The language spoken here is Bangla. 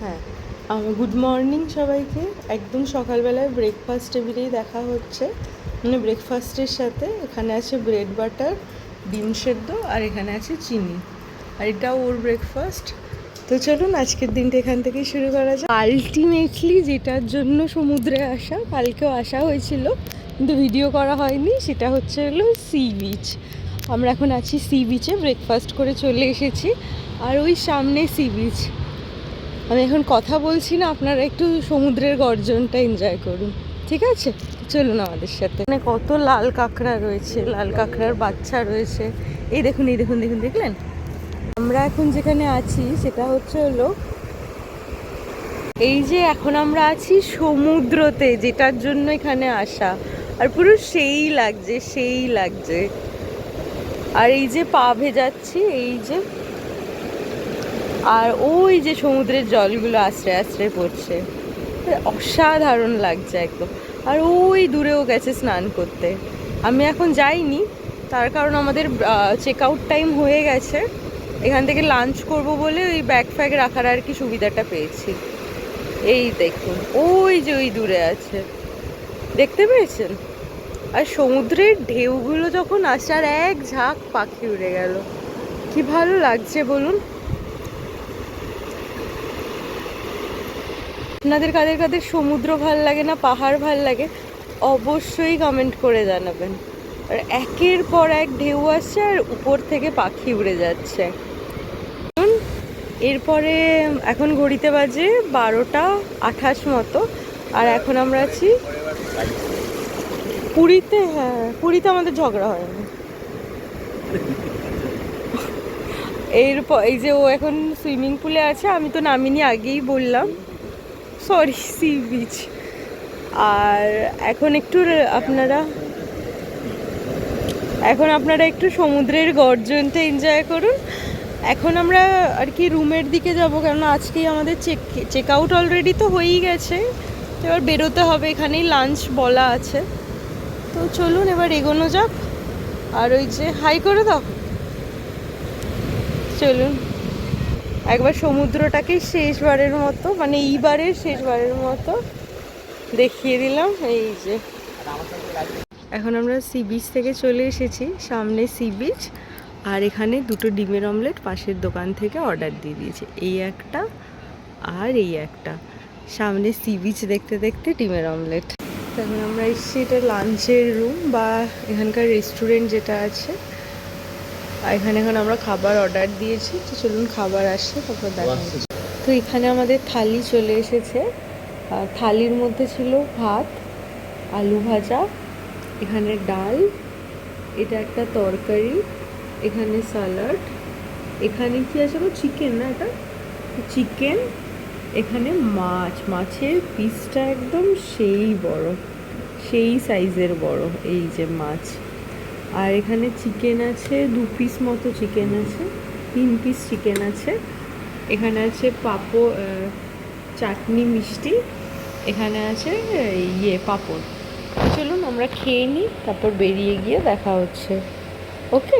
হ্যাঁ। গুড মর্নিং সবাইকে। একদম সকালবেলায় ব্রেকফাস্ট টেবিলেই দেখা হচ্ছে। মানে ব্রেকফাস্টের সাথে এখানে আছে ব্রেড বাটার ডিম সেদ্ধ আর এখানে আছে চিনি। আর এটা ওর ব্রেকফাস্ট তো চলুন আজকের দিনটা এখান থেকেই শুরু করা যায় আলটিমেটলি যেটার জন্য সমুদ্রে আসা, কালকেও আসা হয়েছিল, কিন্তু ভিডিও করা হয়নি, সেটা হচ্ছে হলো সি বিচ আমরা এখন আছি সি বিচে ব্রেকফাস্ট করে চলে এসেছি। আর ওই সামনে সি বিচ আমি এখন কথা বলছি না, আপনারা একটু সমুদ্রের গর্জনটা এনজয় করুন। ঠিক আছে? চলুন আমাদের সাথে। মানে কত লাল কাঁকড়া রয়েছে, লাল কাঁকড়ার বাচ্চা রয়েছে। এই দেখুন এই দেখুন দেখুন, দেখলেন? আমরা এখন যেখানে আছি, সেটা হচ্ছে হলো এই যে এখন আমরা আছি সমুদ্রতে, যেটার জন্য এখানে আসা। আর পুরো সেই লাগছে সেই লাগছে। আর এই যে পা ভেজাচ্ছি, এই যে আর ওই যে সমুদ্রের জলগুলো আশ্রয় আশ্রয় পড়ছে। অসাধারণ লাগছে একদম। আর ওই দূরেও গেছে স্নান করতে। আমি এখন যাইনি, তার কারণ আমাদের চেক আউট টাইম হয়ে গেছে। এখান থেকে লাঞ্চ করব বলে ওই ব্যাগ ফ্যাগ রাখার আর কি সুবিধাটা পেয়েছি। এই দেখুন, ওই যে ওই দূরে আছে। দেখতে পেয়েছেন? আর সমুদ্রের ঢেউগুলো যখন আসার এক ঝাঁক পাখি উড়ে গেল। কি ভালো লাগছে বলুন? আপনাদের কাদের কাদের সমুদ্র ভালো লাগে না, পাহাড় ভালো লাগে, অবশ্যই কমেন্ট করে জানাবেন। আর একের পর এক ঢেউ আসছে আর উপর থেকে পাখি উড়ে যাচ্ছে। এরপরে, এখন ঘড়িতে বাজে বারোটা আঠাশ মতো, আর এখন আমরা আছি পুরীতে হ্যাঁ পুরীতে আমাদের ঝগড়া হয়নি এরপর, এই যে ও এখন সুইমিং পুলে আছে, আমি তো নামিনি আগেই বললাম। Sorry, sea beach. আর এখন একটু আপনারা, এখন আপনারা একটু সমুদ্রের গর্জনটা এনজয় করুন। এখন আমরা আর কি রুমের দিকে যাব কারণ আজকেই আমাদের চেক চেক আউট অলরেডি তো হয়েই গেছে। এবার বেরোতে হবে, এখানেই লাঞ্চ বলা আছে। তো চলুন, এবার এগোনো যাক। আর ওই যে হাই করে দাও। চলুন। একবার সমুদ্রটাকে শেষবারের মতো মানে এইবারের শেষবারের মতো দেখিয়ে দিলাম, এই যে। এখন আমরা সি বিচ থেকে চলে এসেছি, সামনে সি বিচ, আর এখানে দুটো ডিমের অমলেট পাশের দোকান থেকে অর্ডার দিয়ে দিয়েছে, এই একটা আর এই একটা। সামনে সি বিচ দেখতে দেখতে ডিমের অমলেট। এখন আমরা এসেছি এটা লাঞ্চের রুম বা এখানকার রেস্টুরেন্ট যেটা আছে। আর এখানে এখন আমরা খাবার অর্ডার দিয়েছি, তো চলুন খাবার আসছে, তারপর দেখা তো এখানে আমাদের থালি চলে এসেছে। থালির মধ্যে ছিল ভাত, আলু ভাজা, এখানে ডাল, এটা একটা তরকারি, এখানে স্যালাড এখানে কি আছে চিকেন না এটা? চিকেন, এখানে মাছ, মাছের পিসটা একদম সেই বড়, সেই সাইজের বড়, এই যে মাছ। আর এখানে চিকেন আছে, দু পিস মতো চিকেন আছে, তিন পিস চিকেন আছে। এখানে আছে পাপো চাটনি মিষ্টি, এখানে আছে ইয়ে পাপড়। চলুন আমরা খেয়ে নিই, তারপর বেরিয়ে গিয়ে দেখা হচ্ছে। ওকে